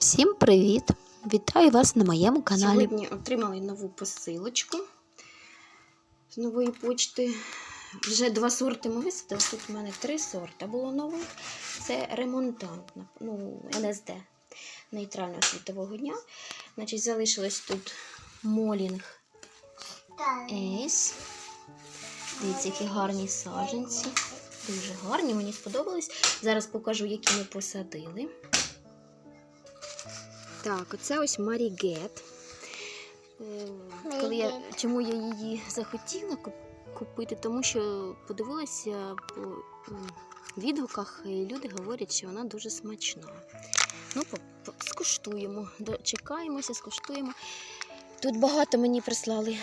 Всім привіт! Вітаю вас на моєму каналі. Сьогодні отримали нову посилочку з нової почти. Вже два сорти ми висадили. Тут в мене три сорти було нових. Це ремонтант, ну, НСД нейтрального світового дня. Значить, залишилось тут молінг Ейс. Дивіться, які гарні саджанці. Дуже гарні, мені сподобались. Зараз покажу, які ми посадили. Так, оце ось Марігет. Е, Коли я, чому я її захотіла купити? Тому що подивилася по відгуках, і люди говорять, що вона дуже смачна. Ну, скуштуємо, дочекаємося, скуштуємо. Тут багато мені прислали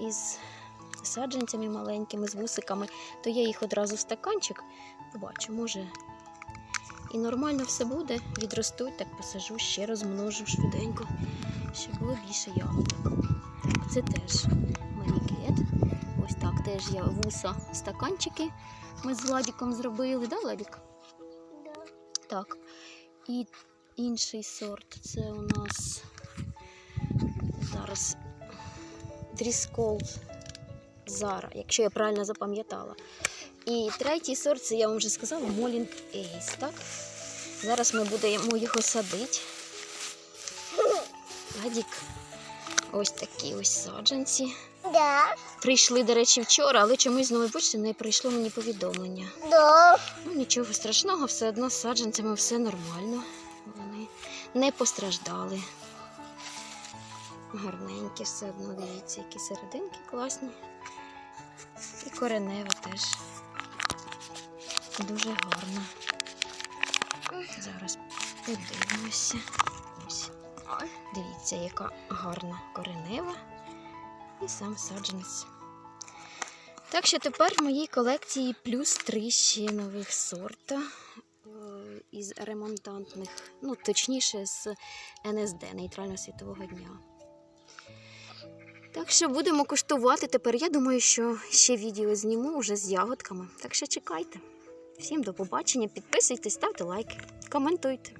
із саджанцями маленькими, з вусиками, то я їх одразу в стаканчик побачу, може. І нормально все буде, відростуть, так посажу, ще розмножу швиденько, щоб було більше ягодок. Це теж манікет. Ось так теж є вуса стаканчики. Ми з Владіком зробили, да, Владік? Так. І інший сорт це у нас зараз Дріскол Зара, якщо я правильно запам'ятала. І третій сорт, це я вам вже сказала, Молінг Ейс. Так? Зараз ми будемо його садити. Владік. Ось такі ось саджанці. Да, Прийшли, до речі, вчора, але чомусь з нової почти не прийшло мені повідомлення. да. Ну, нічого страшного, все одно з саджанцями все нормально. Вони не постраждали. Гарненькі все одно, дивіться, які серединки класні. І коренева теж дуже гарна. Зараз подивимося. Дивіться, яка гарна коренева і сам саджанець. Так що тепер в моїй колекції плюс три ще нових сорта е, із ремонтантних, ну точніше з НСД нейтрального світового дня. Так що будемо куштувати тепер. Я думаю, що ще відео зніму вже з ягодками. Так що чекайте. Всім до побачення, підписуйтесь, ставте лайки, коментуйте.